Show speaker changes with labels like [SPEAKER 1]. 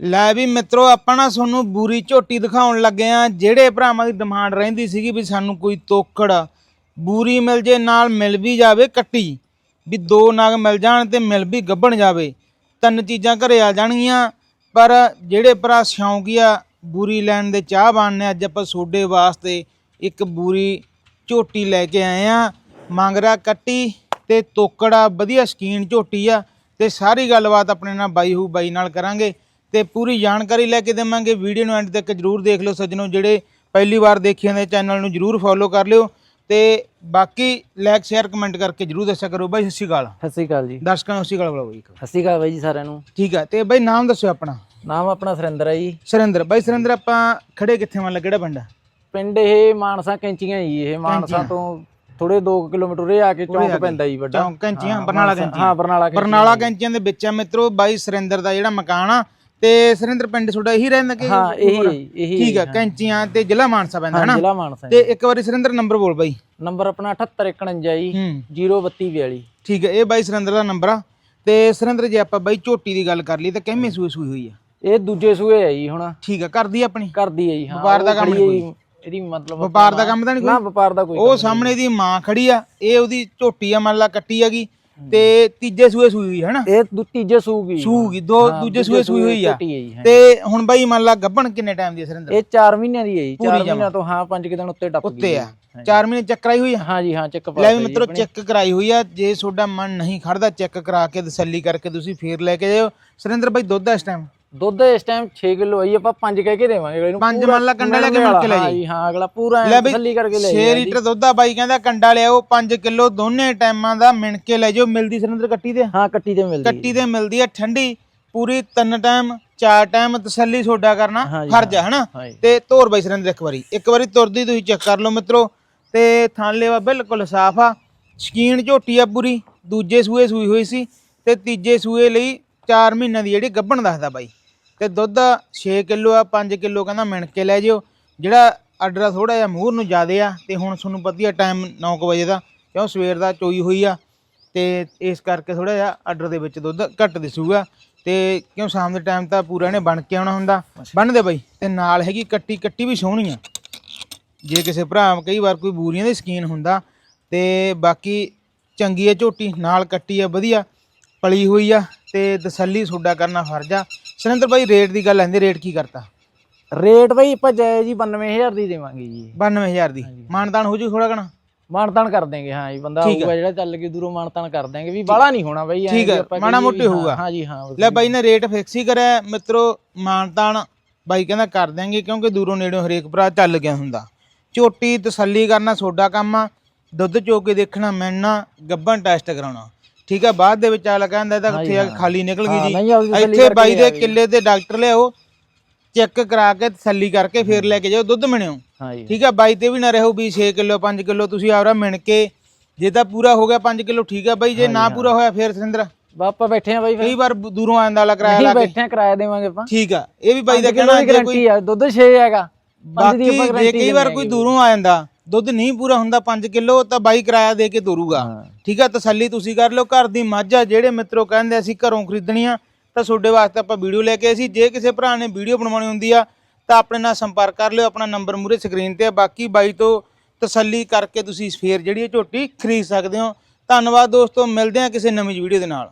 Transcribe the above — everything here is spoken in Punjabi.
[SPEAKER 1] ਲੈ ਵੀ ਮਿੱਤਰੋ, ਆਪਾਂ ਨਾ ਤੁਹਾਨੂੰ ਬੂਰੀ ਝੋਟੀ ਦਿਖਾਉਣ ਲੱਗੇ ਆ ਜਿਹੜੇ ਭਰਾਵਾਂ ਦੀ ਡਿਮਾਂਡ ਰਹਿੰਦੀ ਸੀਗੀ ਵੀ ਸਾਨੂੰ ਕੋਈ ਤੋਕੜ, ਬੂਰੀ ਮਿਲ ਜੇ, ਨਾਲ ਮਿਲ ਵੀ ਜਾਵੇ ਕੱਟੀ, ਵੀ ਦੋ ਨਾਗ ਮਿਲ ਜਾਣ ਤੇ ਮਿਲ ਵੀ ਗੱਭਣ ਜਾਵੇ। ਤਿੰਨ ਚੀਜ਼ਾਂ ਘਰੇ ਆ ਜਾਣਗੀਆਂ, ਪਰ ਜਿਹੜੇ ਭਰਾ ਸ਼ੌਂਕੀਆ ਬੂਰੀ ਲੈਣ ਦੇ ਚਾਹਵਾਨ ਨੇ, ਅੱਜ ਆਪਾਂ ਸੋਡੇ ਵਾਸਤੇ ਇੱਕ ਬੂਰੀ ਝੋਟੀ ਲੈ ਕੇ ਆਏ ਆ ਮੰਗਰਾ ਕੱਟੀ ਤੇ ਤੋਕੜਾ, ਵਧੀਆ ਸਕੀਨ ਝੋਟੀ ਆ, ਤੇ ਸਾਰੀ ਗੱਲਬਾਤ ਆਪਣੇ ਨਾਲ ਬਾਈ ਹੂ ਬਾਈ ਨਾਲ ਕਰਾਂਗੇ। ਤੇ ਪੂਰੀ ਜਾਣਕਾਰੀ ਲੈ ਕੇ ਦੇਵਾਂਗੇ। ਵੀਡੀਓ ਨੂੰ ਐਂਡ ਤੱਕ ਜਰੂਰ ਦੇਖ ਲਿਓ ਸੱਜਣੋ ਜਿਹੜੇ ਪਹਿਲੀ ਵਾਰ ਦੇਖਿਆ ਨੇ ਚੈਨਲ ਨੂੰ ਜਰੂਰ ਫੋਲੋ ਕਰ ਲਿਓ ਤੇ ਬਾਕੀ ਲਾਈਕ ਸ਼ੇਅਰ ਕਮੈਂਟ ਕਰਕੇ ਜਰੂਰ ਦੱਸਿਆ ਕਰੋ। ਬਾਈ ਸਤਿ ਸ਼੍ਰੀ ਅਕਾਲ।
[SPEAKER 2] ਸਤਿ ਸ਼੍ਰੀ ਅਕਾਲ ਜੀ।
[SPEAKER 1] ਦਰਸ਼ਕਾਂ ਨੂੰ ਸਤਿ ਸ਼੍ਰੀ ਅਕਾਲ ਬੁਲਾਓ ਜੀ
[SPEAKER 2] ਸਤਿ ਸ਼੍ਰੀ ਅਕਾਲ ਬਾਈ ਜੀ ਸਾਰਿਆਂ ਨੂੰ।
[SPEAKER 1] ਠੀਕ ਆ ਤੇ ਬਾਈ ਨਾਮ ਦੱਸਿਓ ਆਪਣਾ।
[SPEAKER 2] ਨਾਮ ਆਪਣਾ ਸੁਰਿੰਦਰ ਹੈ ਜੀ।
[SPEAKER 1] ਸੁਰਿੰਦਰ ਬਾਈ ਸੁਰਿੰਦਰ ਆਪਾਂ ਖੜੇ ਕਿੱਥੇ ਮੰਨ ਲਾ ਕਿਹੜਾ ਪਿੰਡ ਆ?
[SPEAKER 2] ਪਿੰਡ ਇਹ ਮਾਨਸਾ ਕੈਂਚੀਆਂ ਜੀ ਇਹ ਮਾਨਸਾ ਤੋਂ ਥੋੜੇ 2 ਕਿਲੋਮੀਟਰ ਉਰੇ ਆ ਕੇ ਚੌਂਕ ਪੈਂਦਾ ਜੀ ਵੱਡਾ।
[SPEAKER 1] ਚੌਂਕ ਕੈਂਚੀਆਂ ਬਰਨਾਲਾ ਕੈਂਚੀਆਂ।
[SPEAKER 2] ਹਾਂ ਬਰਨਾਲਾ ਕੈਂਚੀਆਂ।
[SPEAKER 1] ਬਰਨਾਲਾ ਕੈਂਚੀਆਂ ਦੇ ਵਿੱਚ ਆ ਮਿੱਤਰੋ ਬਾਈ ਸੁਰਿੰਦਰ ਦਾ ਜਿਹੜਾ ਮਕਾਨ ਆ ਤੇ ਸੁਰਿੰਦਰ ਪਿੰਡ ਤੁਹਾਡਾ ਇਹੀ ਰਹਿੰਦਾ ਕਿ
[SPEAKER 2] ਹਾਂ ਇਹੀ ਇਹੀ
[SPEAKER 1] ਠੀਕ ਆ ਕੈਂਚੀਆਂ ਤੇ ਜ਼ਿਲ੍ਹਾ ਮਾਨਸਾ ਪੈਂਦਾ ਹਨਾ?
[SPEAKER 2] ਜ਼ਿਲ੍ਹਾ ਮਾਨਸਾ
[SPEAKER 1] ਤੇ ਇੱਕ ਵਾਰੀ ਸੁਰਿੰਦਰ ਨੰਬਰ ਬੋਲ ਬਾਈ।
[SPEAKER 2] ਨੰਬਰ ਆਪਣਾ 7851 ਜੀ
[SPEAKER 1] ਹੂੰ।
[SPEAKER 2] 03242
[SPEAKER 1] ਠੀਕ ਹੈ ਇਹ ਬਾਈ ਸੁਰਿੰਦਰ ਦਾ ਨੰਬਰ ਆ। ਤੇ ਸੁਰਿੰਦਰ ਜੇ ਆਪਾਂ ਬਾਈ ਝੋਟੀ ਦੀ ਗੱਲ ਕਰ ਲਈ ਤਾਂ ਕਿੰਨੇ ਸੂਏ ਸੂਈ ਹੋਈ ਆ?
[SPEAKER 2] ਇਹ ਦੂਜੇ ਸੂਏ ਹੈ ਜੀ ਹੁਣ।
[SPEAKER 1] ਠੀਕ ਆ ਕਰਦੀ ਆਪਣੀ?
[SPEAKER 2] ਕਰਦੀ ਹੈ ਜੀ ਹਾਂ
[SPEAKER 1] ਵਪਾਰ ਦਾ ਕੰਮ ਨਹੀਂ
[SPEAKER 2] ਇਹਦੀ ਮਤਲਬ
[SPEAKER 1] ਵਪਾਰ ਦਾ ਕੰਮ ਤਾਂ ਨਹੀਂ
[SPEAKER 2] ਨਾ
[SPEAKER 1] ਕੋਈ?
[SPEAKER 2] ਵਪਾਰ ਦਾ ਕੋਈ
[SPEAKER 1] ਉਹ ਸਾਹਮਣੇ ਦੀ ਮਾਂ ਖੜੀ ਆ ਇਹ ਉਹਦੀ ਝੋਟੀ ਆ ਮੰਨ ਲਾ ਕੱਟੀ ਹੈਗੀ। ਤੇ ਤੀਜੇ ਸੂਏ ਸੂਈ ਹੋਈ ਹੈ ਨਾ
[SPEAKER 2] ਇਹ ਦੂ- ਤੀਜੇ ਸੂਗੀ
[SPEAKER 1] ਸੂਗੀ ਦੋ ਦੂਜੇ ਸੂਏ ਸੂਈ ਹੋਈ ਆ।
[SPEAKER 2] ਝੋਟੀ ਹੈ ਜੀ ਹਾਂ।
[SPEAKER 1] ਤੇ ਹੁਣ ਬਾਈ ਮੰਨ ਲਾ ਗੱਭਣ ਕਿੰਨੇ ਟਾਈਮ ਦੀ ਆ ਸੁਰਿੰਦਰ
[SPEAKER 2] ਇਹ 4 ਮਹੀਨਿਆਂ ਦੀ ਹੈ ਜੀ। 4
[SPEAKER 1] ਪੂਰੀ ਜਮਾਂ।
[SPEAKER 2] ਮਹੀਨਿਆਂ ਤੋਂ ਹਾਂ 5 ਦਿਨ ਉੱਤੇ ਟੱਪ ਗਈ
[SPEAKER 1] ਉੱਤੇ ਆ। 4 ਮਹੀਨੇ ਚੈੱਕ ਕਰਾਈ ਹੋਈ ਆ?
[SPEAKER 2] ਹਾਂ ਜੀ ਹਾਂ ਚੱਕ ਪਾ
[SPEAKER 1] ਲੈ ਵੀ ਮਿੱਤਰੋ ਚੈੱਕ ਕਰਾਈ ਹੋਈ ਆ। ਜੇ ਤੁਹਾਡਾ ਮਨ ਨਹੀਂ ਖੜਦਾ ਚੈੱਕ ਕਰਾ ਕੇ ਤਸੱਲੀ ਕਰਕੇ ਤੁਸੀਂ ਫੇਰ ਲੈ ਕੇ ਜਾਇਓ। ਸੁਰਿੰਦਰ ਬਾਈ ਦੁੱਧ ਆ ਇਸ ਟਾਈਮ
[SPEAKER 2] ਦੁੱਧ ਇਸ ਟਾਈਮ 6 ਕਿਲੋ ਆਈ ਆਪਾਂ 5 ਕਹਿ ਕੇ ਦੇਵਾਂਗੇ ਅਗਲੇ ਨੂੰ।
[SPEAKER 1] ਪੰਜ ਮੰਨ ਲਾ ਕੰਡਾ ਲੈ ਕੇ ਮੁੜ ਕੇ ਲੈ ਜੀ
[SPEAKER 2] ਹਾਂ ਅਗਲਾ ਪੂਰਾ
[SPEAKER 1] ਲੈ
[SPEAKER 2] ਐਂ
[SPEAKER 1] ਬਈ
[SPEAKER 2] ਤਸੱਲੀ ਕਰਕੇ ਲੈ
[SPEAKER 1] 6 ਲੀਟਰ ਦੁੱਧ ਆ ਬਾਈ ਕਹਿੰਦਾ ਕੰਡਾ ਲਿਆਓ 5 ਕਿਲੋ ਦੋਨੇ ਟਾਈਮਾਂ ਦਾ ਮਿਣ ਕੇ ਲੈ ਜਾਓ ਮਿਲਦੀ ਸੁਰਿੰਦਰ ਕੱਟੀ ਦੇ
[SPEAKER 2] ਹਾਂ ਕੱਟੀ ਤੇ ਮਿਲਦੀ।
[SPEAKER 1] ਕੱਟੀ ਤੇ ਮਿਲਦੀ ਆ ਠੰਡੀ ਪੂਰੀ ਤਿੰਨ ਟਾਈਮ ਚਾਰ ਟਾਈਮ ਤਸੱਲੀ ਸੋਡਾ ਕਰਨਾ ਫਰਜ਼ ਹਨਾ?
[SPEAKER 2] ਹਾਂ ਜੀ।
[SPEAKER 1] ਤੇ ਧੋਰ ਬਾਈ ਸੁਰਿੰਦਰ ਇੱਕ ਵਾਰੀ। ਇੱਕ ਵਾਰੀ ਤੁਰਦੀ ਤੁਸੀਂ ਚੈੱਕ ਕਰ ਲਓ ਮਿੱਤਰੋ। ਤੇ ਥਣ ਲੇਵਾ ਬਿਲਕੁਲ ਸਾਫ਼ ਆ। ਸ਼ਕੀਨ ਝੋਟੀ ਆ ਪੂਰੀ। ਦੂਜੇ ਸੂਏ ਸੂਈ ਹੋਈ ਸੀ। ਤੇ ਤੀਜੇ ਸੂਏ ਲਈ 4 ਮਹੀਨਿਆਂ ਦੀ ਜਿਹੜੀ ਗੱਭਣ ਦੱਸਦਾ ਬਾਈ। ਤੇ ਦੁੱਧ 6 ਕਿਲੋ ਆ 5 ਕਿਲੋ ਕਹਿੰਦਾ ਮਿਣ ਕੇ ਲੈ ਜਿਓ। ਜਿਹੜਾ ਆਰਡਰ ਆ ਥੋੜਾ ਜਿਹਾ ਮੂਹਰ ਨੂੰ ਜ਼ਿਆਦੇ ਆ ਤੇ ਹੁਣ ਤੁਹਾਨੂੰ ਵਧੀਆ ਟਾਈਮ 9 ਵਜੇ ਦਾ, ਕਿਉਂ ਸਵੇਰ ਦਾ ਚੋਈ ਹੋਈ ਆ। ਤੇ ਇਸ ਕਰਕੇ ਥੋੜਾ ਜਿਹਾ ਆਰਡਰ ਦੇ ਵਿੱਚ ਦੁੱਧ ਘੱਟ ਦਿਸੂਗਾ ਤੇ ਕਿਉਂ ਸ਼ਾਮ ਦੇ ਟਾਈਮ ਤਾਂ ਪੂਰਾ ਇਹਨੇ ਬਣ ਕੇ ਆਉਣਾ ਹੁੰਦਾ। ਬੰਨਦੇ ਬਾਈ। ਤੇ ਨਾਲ ਹੈਗੀ ਕੱਟੀ ਕੱਟੀ ਵੀ ਸੋਹਣੀ ਆ। ਜੇ ਕਿਸੇ ਭਰਾ ਕਈ ਵਾਰ ਕੋਈ ਬੂਰੀਆਂ ਦੀ ਸਕੀਨ ਹੁੰਦਾ ਤੇ ਬਾਕੀ ਚੰਗੀ ਹੈ ਝੋਟੀ, ਨਾਲ ਕੱਟੀ ਆ, ਵਧੀਆ, ਪਲੀ ਹੋਈ ਆ। ਤੇ ਤਸੱਲੀ ਸੋਡਾ ਕਰਨਾ ਫਰਜ਼ ਆ। ਸੁਰਿੰਦਰ ਬਾਈ ਰੇਟ ਦੀ ਗੱਲ ਆਂਦੀ ਰੇਟ ਕੀ ਕਰਤਾ?
[SPEAKER 2] ਰੇਟ ਬਈ ਆਪਾਂ ਜਾਇਜ਼ ਜੀ 92000 ਦੀ ਦੇਵਾਂਗੇ ਜੀ
[SPEAKER 1] 92000 ਦੀ। ਮਾਨਤਾਨ ਹੋ ਜੂ ਥੋੜਾ ਕਣਾ
[SPEAKER 2] ਮਾਨਤਾਨ ਕਰ ਦੇਂਗੇ ਹਾਂ ਜੀ ਬੰਦਾ ਆਊਗਾ ਜਿਹੜਾ ਚੱਲ ਕੇ ਦੂਰੋਂ ਮਾਨਤਾਨ ਕਰ ਦੇਂਗੇ ਵੀ ਬਾਹਲਾ ਨਹੀਂ ਹੋਣਾ ਬਈ
[SPEAKER 1] ਠੀਕ ਹੈ,
[SPEAKER 2] ਕਹੀਏ
[SPEAKER 1] ਮੋਟੇ
[SPEAKER 2] ਹਾਂ,
[SPEAKER 1] ਹੋਊਗਾ।
[SPEAKER 2] ਹਾਂ ਜੀ ਹਾਂ
[SPEAKER 1] ਲੈ ਬਾਈ ਨੇ ਰੇਟ ਫਿਕਸ ਹੀ ਕਰਿਆ। ਮਿੱਤਰੋ ਮਾਨਤਾਨ ਬਾਈ ਕਹਿੰਦਾ ਕਰ ਦਿਆਂਗੇ ਕਿਉਂਕਿ ਦੂਰੋਂ ਨੇੜਿਓਂ ਹਰੇਕ ਭਰਾ ਚੱਲ ਗਿਆ ਹੁੰਦਾ। ਝੋਟੀ ਤਸੱਲੀ ਕਰਨਾ ਸੋਡਾ ਕੰਮ ਆ। ਦੁੱਧ ਚੋ ਕੇ ਦੇਖਣਾ ਮੈਨਾ ਗੱਬਨ ਟੈਸਟ ਕਰਾਉਣਾ। ਠੀਕ ਆ ਬਾਅਦ ਦੇ ਵਿੱਚ ਆ ਕਹਿੰਦਾ ਇਹਦਾ ਕਿੱਥੇ ਆ ਕੇ ਖਾਲੀ ਨਿਕਲ
[SPEAKER 2] ਹਾਂ,
[SPEAKER 1] ਗਈ
[SPEAKER 2] ਨਹੀਂ, ਆਪਦੀ
[SPEAKER 1] ਜੀ
[SPEAKER 2] ਤਸੱਲੀ
[SPEAKER 1] ਇੱਥੇ
[SPEAKER 2] ਕਰਕੇ
[SPEAKER 1] ਬਾਈ ਦੇ
[SPEAKER 2] ਲਿਆਵੇ।
[SPEAKER 1] ਕਿੱਲੇ ਤੇ ਡਾਕਟਰ ਲਿਆਓ ਚੈੱਕ ਕਰਾ ਕੇ ਤਸੱਲੀ ਕਰਕੇ ਫੇਰ ਲੈ ਕੇ ਜਾਓ ਦੁੱਧ ਮਿਣਿਓ।
[SPEAKER 2] ਹਾਂ ਜੀ।
[SPEAKER 1] ਠੀਕ ਆ ਬਾਈ ਤੇ ਵੀ ਨਾ ਰਹੋ ਵੀ 6 ਕਿਲੋ 5 ਕਿਲੋ ਤੁਸੀਂ ਆਪਰਾ ਮਿਣ ਕੇ ਜੇ ਤਾਂ ਪੂਰਾ ਹੋ ਗਿਆ 5 ਕਿਲੋ ਠੀਕ ਆ ਬਾਈ ਜੇ ਨਾ ਪੂਰਾ ਹੋਇਆ ਫੇਰ ਸਿੰਦਰ
[SPEAKER 2] ਬਾ ਆਪਾਂ ਬੈਠੇ ਆ ਬਾਈ ਫਿਰ।
[SPEAKER 1] ਕਈ ਵਾਰ ਬ- ਦੂਰੋਂ ਆਂਦਾ ਵਾਲਾ ਕਿਰਾਇਆ
[SPEAKER 2] ਨਹੀਂ
[SPEAKER 1] ਲਾ ਕੇ।
[SPEAKER 2] ਬੈਠੇ ਆ ਕਿਰਾਇਆ ਦੇਵਾਂਗੇ ਆਪਾਂ।
[SPEAKER 1] ਠੀਕ ਆ ਇਹ ਵੀ ਬਾਈ ਦਾ ਕਹਿਣਾ ਜੇ ਕੋਈ
[SPEAKER 2] ਗਾਰੰਟੀ ਆ ਦੁੱਧ 6 ਹੈਗਾ। ਪੰਜ ਦੀ
[SPEAKER 1] ਬਾਕੀ
[SPEAKER 2] ਆਪਾਂ
[SPEAKER 1] ਜੇ
[SPEAKER 2] guarantee
[SPEAKER 1] ਕਈ ਵਾਰ
[SPEAKER 2] ਦਿੰਦੇ
[SPEAKER 1] ਕੋਈ
[SPEAKER 2] ਹੈਗੇ।
[SPEAKER 1] ਦੂਰੋਂ ਆ ਜਾਂਦਾ ਦੁੱਧ ਨਹੀਂ ਪੂਰਾ ਹੁੰਦਾ 5 ਕਿਲੋ ਤਾਂ ਬਾਈ ਕਿਰਾਇਆ ਦੇ ਕੇ ਤੋਰੂਗਾ। ਠੀਕ ਆ ਤਸੱਲੀ ਤੁਸੀਂ ਕਰ ਲਿਓ ਘਰ ਦੀ ਮੱਝ ਆ ਜਿਹੜੇ ਮਿੱਤਰੋ ਕਹਿੰਦੇ ਅਸੀਂ ਘਰੋਂ ਖਰੀਦਣੀ ਆ ਤਾਂ ਤੁਹਾਡੇ ਵਾਸਤੇ ਆਪਾਂ ਵੀਡੀਓ ਲੈ ਕੇ ਆਏ ਸੀ। ਜੇ ਕਿਸੇ ਭਰਾ ਨੇ ਵੀਡੀਓ ਬਣਵਾਉਣੀ ਹੁੰਦੀ ਆ ਤਾਂ ਆਪਣੇ ਨਾਲ ਸੰਪਰਕ ਕਰ ਲਿਓ ਆਪਣਾ ਨੰਬਰ ਮੂਰੇ ਸਕਰੀਨ ਤੇ ਆ। ਬਾਕੀ ਬਾਈ ਤੋਂ ਤਸੱਲੀ ਕਰਕੇ ਤੁਸੀਂ ਫੇਰ ਜਿਹੜੀ ਝੋਟੀ ਖਰੀਦ ਸਕਦੇ ਹੋ। ਧੰਨਵਾਦ ਦੋਸਤੋ ਮਿਲਦੇ ਆ ਕਿਸੇ ਨਵੀਂ ਵੀਡੀਓ ਦੇ ਨਾਲ।